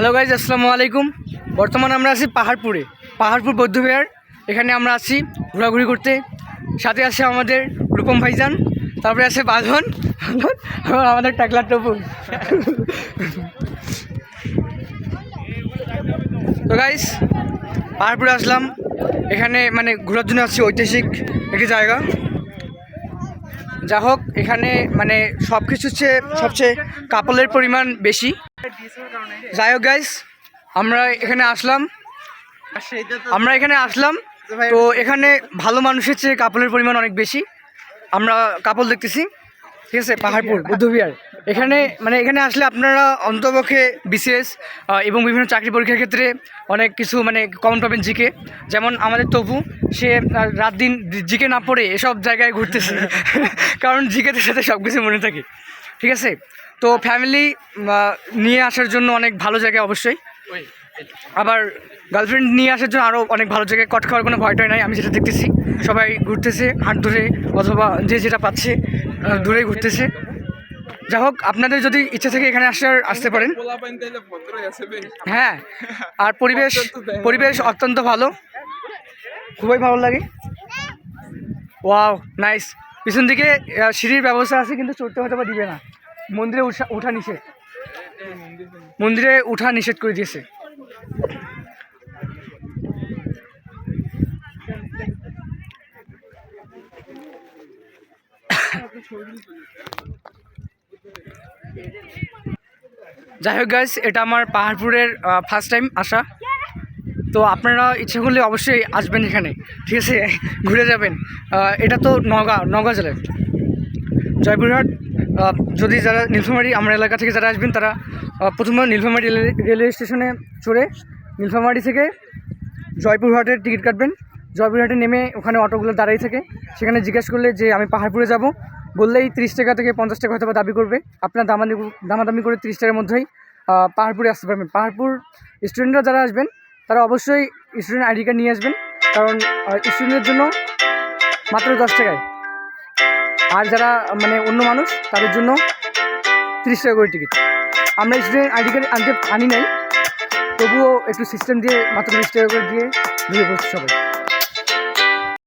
Hello guys আসসালামু আলাইকুম। বর্তমানে আমরা আছি পাহাড়পুরে। পাহাড়পুর বৌদ্ধবিহার। এখানে আমরা আছি ঘোরাঘুরি করতে। সাথে আছে আমাদের রূপম ভাইজান, তারপরে আছে বাঁধন। আমাদের টাকলার টপু। তো গাইস পাহাড়পুরে আসলাম। এখানে মানে ঘোরার জন্য আসছি ঐতিহাসিক একটি জায়গা। যা হোক, এখানে মানে সব কিছু চেয়ে সবচেয়ে কাপলের পরিমাণ বেশি। যাই হোক গাইস আমরা এখানে আসলাম। আমরা এখানে আসলাম, তো এখানে ভালো মানুষের চেয়ে কাপলের পরিমাণ অনেক বেশি। আমরা কাপল দেখতেছি। ঠিক আছে, পাহাড়পুর, বুদ্ধবিহার। এখানে মানে এখানে আসলে আপনারা অন্তপক্ষে বিসিএস এবং বিভিন্ন চাকরি পরীক্ষার ক্ষেত্রে অনেক কিছু মানে কমন পাবেন জিকে। যেমন আমাদের তপু সে রাত দিন জিকে না পড়ে এসব জায়গায় ঘুরতেছে। কারণ জিকেদের সাথে সব কিছু মনে থাকে। ঠিক আছে? তো ফ্যামিলি নিয়ে আসার জন্য অনেক ভালো জায়গা অবশ্যই। আবার গার্লফ্রেন্ড নিয়ে আসার জন্য আরও অনেক ভালো জায়গায় কট খাওয়ার কোনো ভয়টয় নাই, আমি যেটা দেখতেছি। সবাই ঘুরতেছে হাট ধরে অথবা যে যেটা পাচ্ছে। আহ, দূরে ঘুরতেছে। যা হোক আপনাদের যদি ইচ্ছা থেকে এখানে আসার আসতে পারেন। হ্যাঁ আর পরিবেশ পরিবেশ অত্যন্ত ভালো। খুবই ভালো লাগে। Wow nice. পিছন দিকে সিঁড়ির ব্যবস্থা আছে কিন্তু চড়তে হয়তো বা দিবে না। মন্দিরে উঠা উঠা নিষেধ। মন্দিরে উঠা নিষেধ করে দিয়েছে। যাই হোক গাইস এটা আমার পাহাড়পুরের ফার্স্ট টাইম আসা। তো আপনারা ইচ্ছে করলে অবশ্যই আসবেন এখানে, ঠিক আছে? ঘুরে যাবেন। এটা তো নগাঁও নগাঁও জেলার। জয়পুরহাট যদি যারা নীলফামারি, আমার এলাকা থেকে যারা আসবেন, তারা প্রথমে নীলফামারি রেল- রেলওয়ে স্টেশনে চড়ে নীলফামারি থেকে জয়পুরহাটের টিকিট কাটবেন। জয়পুরহাটে নেমে ওখানে অটোগুলো দাঁড়িয়ে থাকে সেখানে জিজ্ঞেস করলে যে আমি পাহাড়পুরে যাব, বললেই তিরিশ টাকা থেকে পঞ্চাশ টাকা হয়তো দাবি করবে। আপনার দামাদামি দামাদামি করে তিরিশ টাকার মধ্যেই পাহাড়পুরে আসতে পারবেন। পাহাড়পুর স্টুডেন্টরা যারা আসবেন, তারা অবশ্যই স্টুডেন্ট আইডি কার্ড নিয়ে আসবেন। কারণ স্টুডেন্টের জন্য মাত্র দশ টাকায়। আর যারা মানে অন্য মানুষ, তাদের জন্য তিরিশ টাকা করে টিকিট আমরা স্টুডেন্ট আইডি কার্ড আনতে আনি নাই, তবুও একটু সিস্টেম দিয়ে মাত্র তিরিশ টাকা করে দিয়ে ঘুরে পড়ছি সবাই।